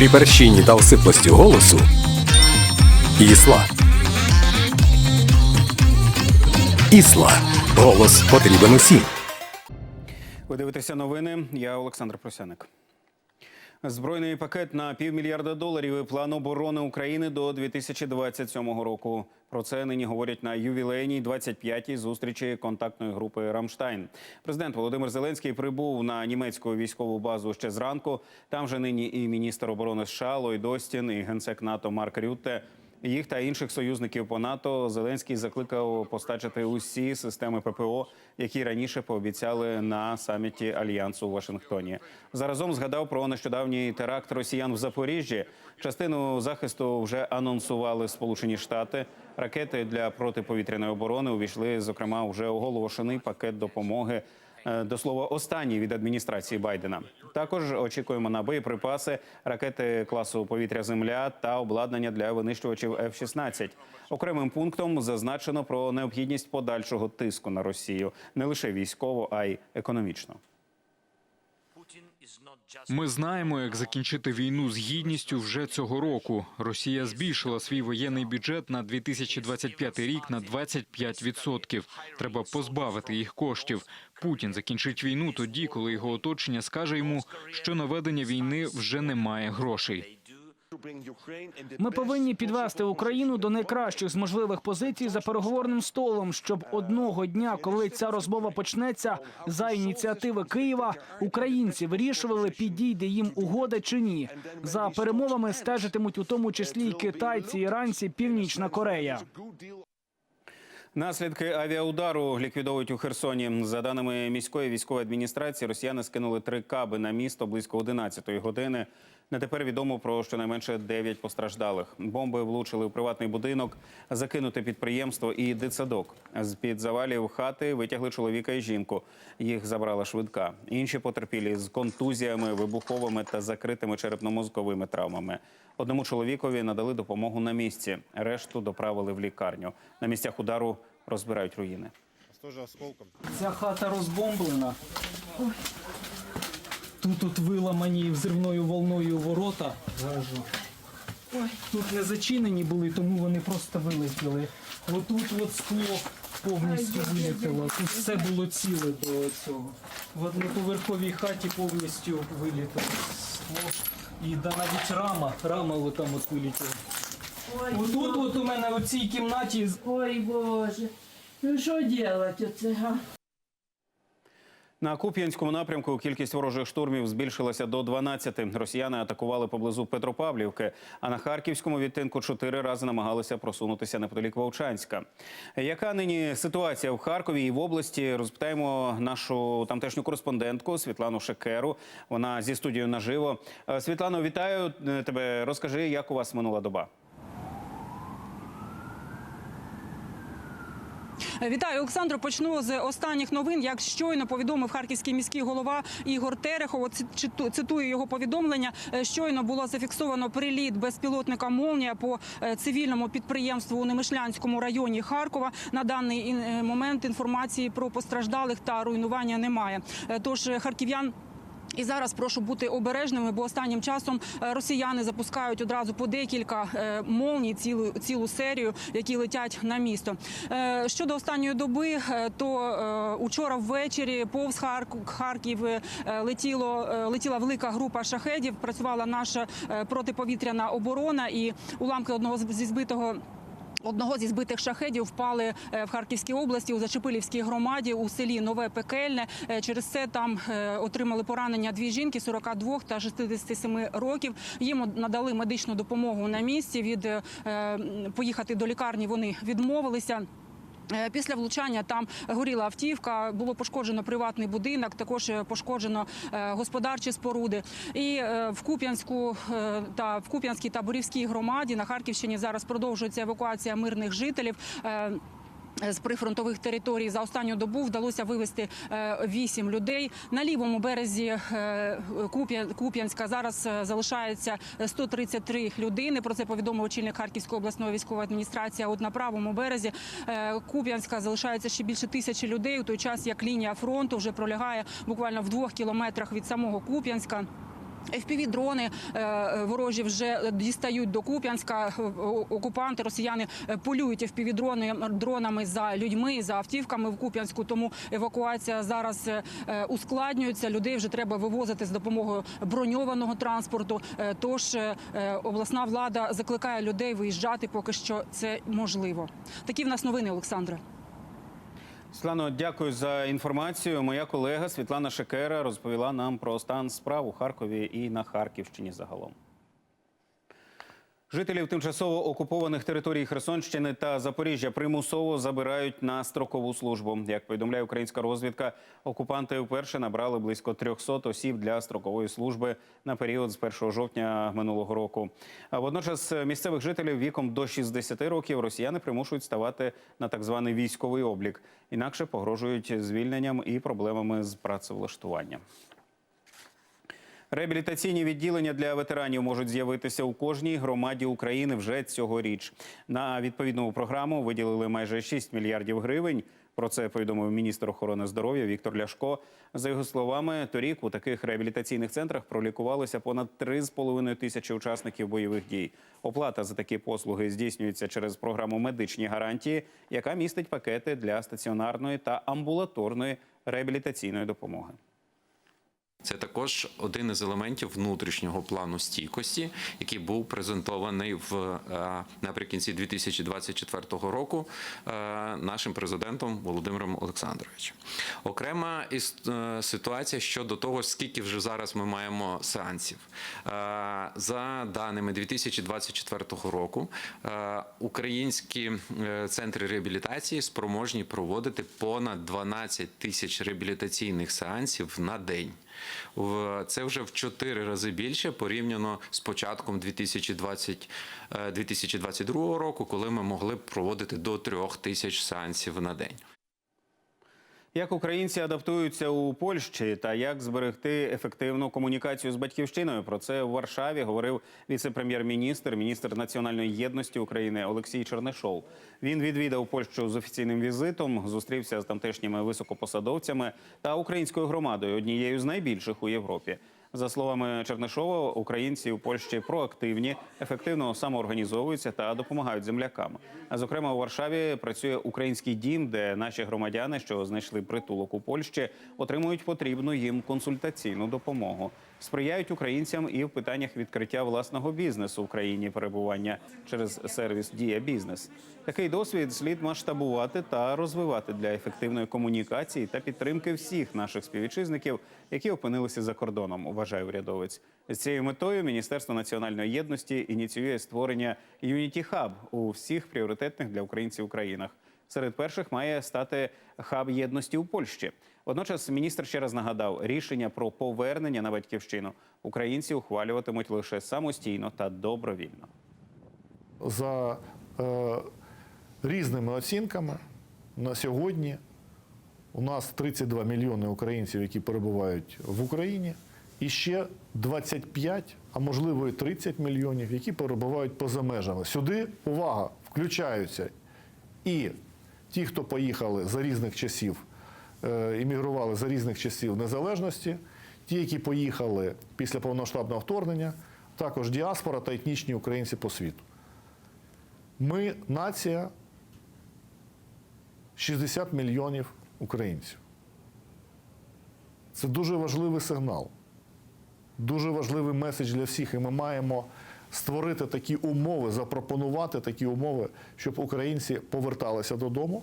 При перщині та осиплості голосу Ісла. Ісла. Голос потрібен усім. Ви дивитеся новини. Я Олександр Просяник. Збройний пакет на півмільярда доларів і план оборони України до 2027 року. Про це нині говорять на ювілейній 25-й зустрічі контактної групи Рамштайн. Президент Володимир Зеленський прибув на німецьку військову базу ще зранку. Там же нині і міністр оборони США Ллойд Остін, і генсек НАТО Марк Рютте. Їх та інших союзників по НАТО Зеленський закликав постачити усі системи ППО, які раніше пообіцяли на саміті альянсу у Вашингтоні. Заразом згадав про нещодавній теракт росіян в Запоріжжі. Частину захисту вже анонсували Сполучені Штати. Ракети для протиповітряної оборони увійшли, зокрема, вже оголошений пакет допомоги. Е, До слова, останній від адміністрації Байдена. Також очікуємо на боєприпаси, ракети класу повітря Земля та обладнання для винищувачів F-16. Окремим пунктом зазначено про необхідність подальшого тиску на Росію не лише військово, а й економічно. Ми знаємо, як закінчити війну з гідністю вже цього року. Росія збільшила свій воєнний бюджет на 2025 рік на 25%. Треба позбавити їх коштів. Путін закінчить війну тоді, коли його оточення скаже йому, що на ведення війни вже немає грошей. Ми повинні підвести Україну до найкращих з можливих позицій за переговорним столом, щоб одного дня, коли ця розмова почнеться, за ініціативи Києва українці вирішували, підійде їм угода чи ні. За перемовами стежитимуть у тому числі й китайці, іранці, Північна Корея. Наслідки авіаудару ліквідовують у Херсоні. За даними міської військової адміністрації, росіяни скинули три каби на місто близько 11-ї години. На тепер відомо про щонайменше 9 постраждалих. Бомби влучили у приватний будинок, закинуте підприємство і дитсадок. З під завалів хати витягли чоловіка і жінку. Їх забрала швидка. Інші потерпілі з контузіями, вибуховими та закритими черепно-мозковими травмами. Одному чоловікові надали допомогу на місці. Решту доправили в лікарню. На місцях удару розбирають руїни. Тоже осколком. Ця хата розбомблена. Тут от виламані взривною волною ворота. Гаражу. Тут не зачинені були, тому вони просто вилетіли. Отут от скло повністю вилетіло. Тут все було ціле до цього. В одноповерховій хаті повністю вилітіло скло. І да, навіть рама, рама отам от вилетіла. Отут от у мене у цій кімнаті Ой, Боже, ну що делать оце, га? На Куп'янському напрямку кількість ворожих штурмів збільшилася до 12. Росіяни атакували поблизу Петропавлівки, а на харківському відтинку чотири рази намагалися просунутися неподалік Вовчанська. Яка нині ситуація в Харкові і в області? Розпитаємо нашу тамтешню кореспондентку Світлану Шекеру. Вона зі студією наживо. Е, Світлано, вітаю е, тебе. Розкажи, як у вас минула доба. Вітаю, Олександро. Почну з останніх новин. Як щойно повідомив харківський міський голова Ігор Терехов, цитую його повідомлення. е, Щойно було зафіксовано приліт безпілотника Молнія по е, цивільному підприємству у Немишлянському районі Харкова. На даний е, момент інформації про постраждалих та руйнування немає. Тож харків'ян. І зараз прошу бути обережними, бо останнім часом е, росіяни запускають одразу по декілька е, молній, цілу цілу серію, які летять на місто. Е, Щодо останньої доби, то учора ввечері повз Харк- Харків летіло летіла велика група шахедів. Працювала наша протиповітряна оборона і уламки одного зі збитого. Одного зі збитих шахедів впали е, в Харківській області у Зачепилівській громаді у селі Нове Пекельне. Е, Через це там е, отримали поранення дві жінки 42 та 67 років. Їм надали медичну допомогу на місці. Від поїхати до лікарні вони відмовилися. Е, Після влучання там горіла автівка, було пошкоджено приватний будинок, також е, пошкоджено е, господарчі споруди. І в Куп'янську та в Куп'янській та Борівській громаді на Харківщині зараз продовжується евакуація мирних жителів. Е, з прифронтових територій за останню добу вдалося вивезти е, вісім людей на лівому березі е, Куп'янська. Зараз е, залишається 133 людини. Про це повідомив очільник Харківської обласної військової адміністрації. От на правому березі е, Куп'янська залишається ще більше тисячі людей. У той час як лінія фронту вже пролягає буквально в двох кілометрах від самого Куп'янська. FPV-дрони е, ворожі вже дістають до Куп'янська. Е, Окупанти, росіяни е, полюють FPV-дрони дронами за людьми, за автівками в Куп'янську. Тому евакуація зараз е, е, ускладнюється. Людей вже треба вивозити з допомогою броньованого транспорту. Е, Тож е, е, обласна влада закликає людей виїжджати, поки що це можливо. Такі в нас новини, Олександре. Світлано, дякую за інформацію. Моя колега Світлана Шекера розповіла нам про стан справ у Харкові і на Харківщині загалом. Жителів тимчасово окупованих територій Херсонщини та Запоріжжя примусово забирають на строкову службу. Як повідомляє українська розвідка, окупанти вперше набрали близько 300 осіб для строкової служби на період з 1 жовтня минулого року. А водночас місцевих жителів віком до 60 років росіяни примушують ставати на так званий військовий облік. Інакше погрожують звільненням і проблемами з працевлаштуванням. Реабілітаційні відділення для ветеранів можуть з'явитися у кожній громаді України вже цьогоріч. На відповідну програму виділили майже 6 мільярдів гривень. Про це повідомив міністр охорони здоров'я Віктор Ляшко. За його словами, торік у таких реабілітаційних центрах пролікувалося понад 3,5 тисячі учасників бойових дій. Оплата за такі послуги здійснюється через програму медичні гарантії, яка містить пакети для стаціонарної та амбулаторної реабілітаційної допомоги. Це також один із елементів внутрішнього плану стійкості, який був презентований в е, наприкінці 2024 року е, нашим президентом Володимиром Олександровичем. Окрема е, ситуація щодо того, скільки вже зараз ми маємо сеансів. За даними 2024 року, українські центри реабілітації спроможні проводити понад 12 тисяч реабілітаційних сеансів на день. Це вже в 4 рази більше порівняно з початком 2020, е, 2022 року, коли ми могли проводити до 3 тисяч сеансів на день. Як українці адаптуються у Польщі та як зберегти ефективну комунікацію з батьківщиною? Про це в Варшаві говорив віце-прем'єр-міністр, міністр національної єдності України Олексій Чернишов. Він відвідав Польщу з офіційним візитом, зустрівся з тамтешніми високопосадовцями та українською громадою, однією з найбільших у Європі. За словами Чернишова, українці у Польщі проактивні, ефективно самоорганізовуються та допомагають землякам. А зокрема, у Варшаві працює український дім, де наші громадяни, що знайшли притулок у Польщі, отримують потрібну їм консультаційну допомогу. Сприяють українцям і в питаннях відкриття власного бізнесу в країні перебування через сервіс Дія бізнес. Такий досвід слід масштабувати та розвивати для ефективної комунікації та підтримки всіх наших співвітчизників, які опинилися за кордоном. Вважає урядовець. З цією метою Міністерство національної єдності ініціює створення Unity Hub у всіх пріоритетних для українців країнах. Серед перших має стати хаб єдності у Польщі. Водночас міністр ще раз нагадав, рішення про повернення на батьківщину українці ухвалюватимуть лише самостійно та добровільно. за е, різними оцінками на сьогодні у нас 32 мільйони українців, які перебувають в Україні, і ще 25, а можливо і 30 мільйонів, які перебувають поза межами. Сюди увага включаються і ті, хто поїхали за різних часів, е, іммігрували за різних часів незалежності, ті, які поїхали після повномасштабного вторгнення, також діаспора та етнічні українці по світу. Ми нація 60 мільйонів українців. Це дуже важливий сигнал, дуже важливий меседж для всіх. І ми маємо створити такі умови, запропонувати такі умови, щоб українці поверталися додому,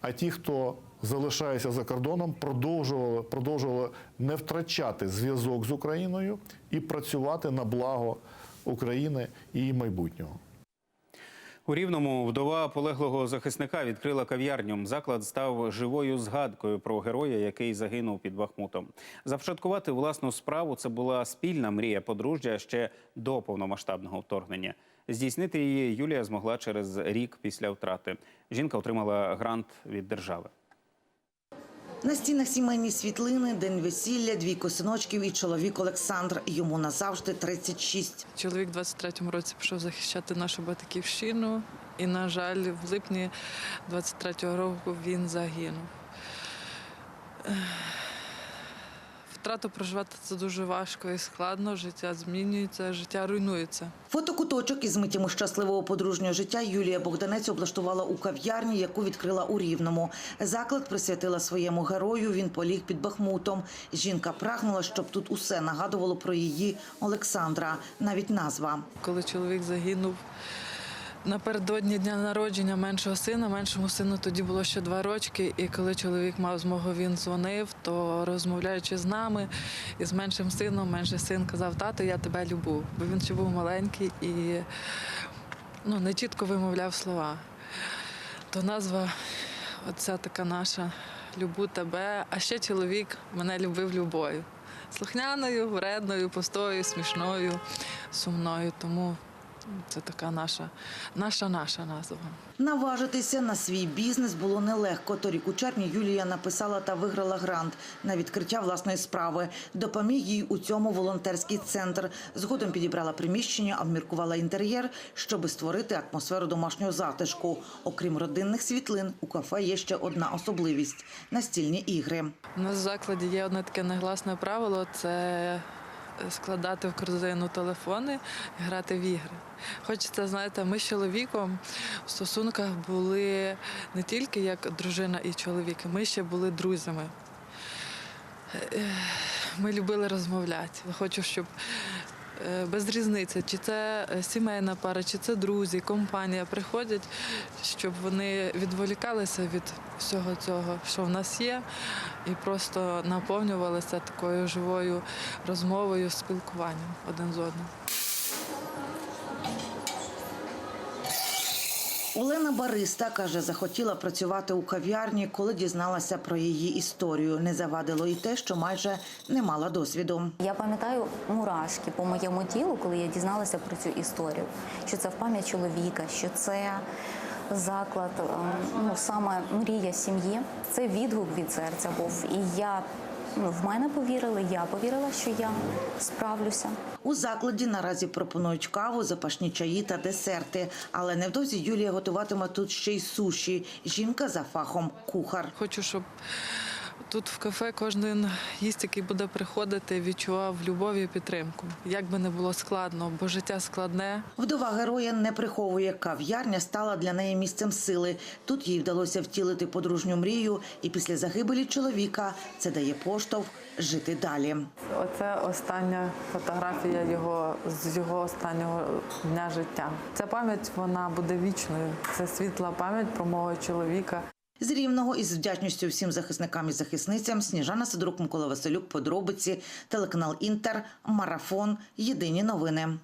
а ті, хто залишається за кордоном, продовжували, продовжували не втрачати зв'язок з Україною і працювати на благо України і її майбутнього. У Рівному вдова полеглого захисника відкрила кав'ярню. Заклад став живою згадкою про героя, який загинув під Бахмутом. Започаткувати власну справу це була спільна мрія подружжя ще до повномасштабного вторгнення. Здійснити її Юлія змогла через рік після втрати. Жінка отримала грант від держави. На стінах сімейні світлини, день весілля, двійко синочків і чоловік Олександр. Йому назавжди 36. Чоловік 23-му році пішов захищати нашу батьківщину, і, на жаль, в липні 23-го року він загинув. Втрату проживати це дуже важко і складно. Життя змінюється, життя руйнується. Фотокуточок із миттями щасливого подружнього життя Юлія Богданець облаштувала у кав'ярні, яку відкрила у Рівному. Заклад присвятила своєму герою. Він поліг під Бахмутом. Жінка прагнула, щоб тут усе нагадувало про її Олександра, навіть назва. Коли чоловік загинув напередодні дня народження меншого сина, меншому сину тоді було ще два рочки. І коли чоловік мав змогу, він дзвонив, то розмовляючи з нами і з меншим сином, менший син казав: тато, я тебе люблю. Бо він ще був маленький і ну, не чітко вимовляв слова. То назва, оця така наша Любу тебе. А ще чоловік мене любив любою. Слухняною, вредною, пустою, смішною, сумною. Тому це така наша, наша, наша назва. Наважитися на свій бізнес було нелегко. Торік у червні Юлія написала та виграла грант на відкриття власної справи. Допоміг їй у цьому волонтерський центр. Згодом підібрала приміщення, обміркувала інтер'єр, щоби створити атмосферу домашнього затишку. Окрім родинних світлин, у кафе є ще одна особливість настільні ігри. У нас в закладі є одне таке негласне правило це складати в корзину телефони і грати в ігри. Хочеться, знаєте, ми з чоловіком в стосунках були не тільки як дружина і чоловік, ми ще були друзями. Е, Ми любили розмовляти. Хочу, щоб е, без різниці, чи це е, сімейна пара, чи це друзі, компанія приходять, щоб вони відволікалися від всього цього, що в нас є, і просто наповнювалися такою живою розмовою, спілкуванням один з одним. Олена Бариста каже, захотіла працювати у кав'ярні, коли дізналася про її історію. Не завадило і те, що майже не мала досвіду. Я пам'ятаю мурашки по моєму тілу, коли я дізналася про цю історію. Що це в пам'ять чоловіка, що це заклад, ем, ну саме мрія сім'ї. Це відгук від серця був. І я в мене повірили, я повірила, що я справлюся. У закладі наразі пропонують каву, запашні чаї та десерти. Але невдовзі Юлія готуватиме тут ще й суші. Жінка за фахом кухар. Хочу, щоб тут в кафе кожен гість, який буде приходити, відчував любов і підтримку. Як би не було складно, бо життя складне. Вдова героя не приховує. Кав'ярня стала для неї місцем сили. Тут їй вдалося втілити подружню мрію, і після загибелі чоловіка це дає поштовх жити далі. Оце остання фотографія його з його останнього дня життя. Ця пам'ять вона буде вічною. Це світла пам'ять про мого чоловіка. З рівного із вдячністю всім захисникам і захисницям Сніжана Сидорук, Микола Василюк, подробиці, телеканал Інтер, Марафон. Єдині новини.